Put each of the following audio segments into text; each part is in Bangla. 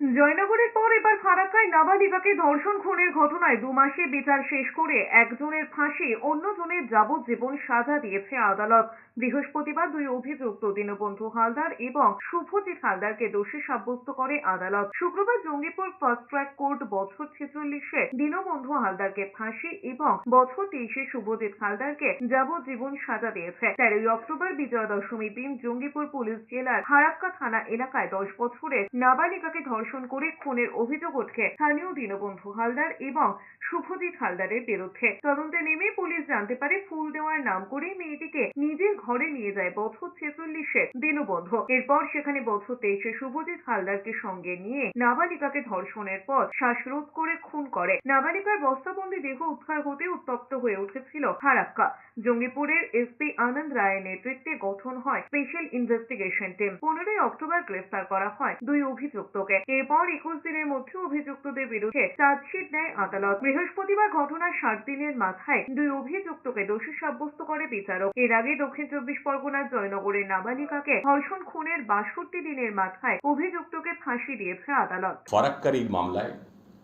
জয়নগরের পর এবার ফারাক্কায় নাবালিকাকে ধর্ষণ খুনের ঘটনায় দু মাসে বিচার শেষ করে একজনের ফাঁসি অন্যজনের যাবজ্জীবন সাজা দিয়েছে আদালত। বৃহস্পতিবার দুই অভিযুক্ত দীনবন্ধু হালদার এবং শুভজিৎ হালদারকে দোষী সাব্যস্ত করে আদালত। শুক্রবার জঙ্গিপুর ফার্স্ট ট্র্যাক কোর্ট বছর ছেচল্লিশে দীনবন্ধু হালদারকে ফাঁসি এবং বছর তেইশে শুভজিৎ হালদারকে যাবজ্জীবন সাজা দিয়েছে। তেরোই অক্টোবর বিজয়া দশমীর দিন জঙ্গিপুর পুলিশ জেলার হারাক্কা থানা এলাকায় দশ বছরের নাবালিকাকে ধর্ষণ করে খুনের অভিযোগ ওঠে। স্থানীয় দীনবন্ধু হালদার এবং শুভজিৎ হালদারের বিরুদ্ধে। তদন্তে নেমে পুলিশ জানতে পারে, ফুল দেওয়ার নাম করে মেয়েটিকে নিজের ঘরে নিয়ে যায় বছর ছেচল্লিশে দীনবন্ধু এরপর সেখানে বছর তেইশে শুভজিৎ হালদারকে সঙ্গে নিয়ে নাবালিকাকে ধর্ষণের পর শ্বাসরোধ করে খুন করে। নাবালিকার বস্তাবন্দি দেহ উদ্ধার হতে উত্তপ্ত হয়ে উঠেছিল ফারাক্কা জঙ্গিপুরের এসপি আনন্দ রায়ের নেতৃত্বে গঠন হয় স্পেশাল ইনভেস্টিগেশন টিম। পনেরোই অক্টোবর গ্রেফতার করা হয় দুই অভিযুক্তকে। এরপর একুশ দিনের মধ্যে অভিযুক্তদের বিরুদ্ধে চার্জশিট দেয় আদালত। বৃহস্পতিবার ঘটনার ষাট দিনের মাথায় দুই অভিযুক্তকে দোষী সাব্যস্ত করে বিচারক। এর আগে দক্ষিণ চব্বিশ পরগনার জয়নগরের নাবালিকাকে ধর্ষণ খুনের বাষট্টি দিনের মাথায় অভিযুক্তকে ফাঁসি দিয়েছে আদালত। ফারাক্কার মামলায়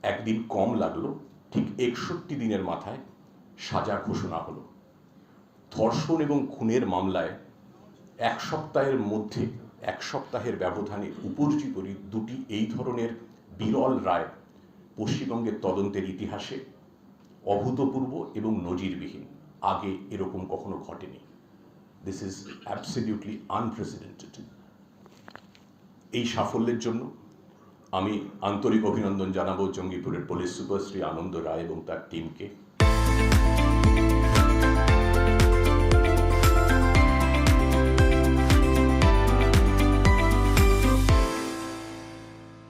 একদিন কম লাগল, ঠিক একষট্টি দিনের মাথায় সাজা ঘোষণা হলো। ধর্ষণ এবং খুনের মামলায় এক সপ্তাহের মধ্যে, এক সপ্তাহের ব্যবধানে উপর্যুপরি দুটি এই ধরনের বিরল রায় পশ্চিমবঙ্গের তদন্তের ইতিহাসে অভূতপূর্ব এবং নজিরবিহীন। আগে এরকম কখনো ঘটেনি। দিস ইজ অ্যাবসলিউটলি আনপ্রেসিডেন্টেড এই সাফল্যের জন্য আমি আন্তরিক অভিনন্দন জানাব জঙ্গিপুরের পুলিশ সুপার শ্রী আনন্দ রায় এবং তার টিমকে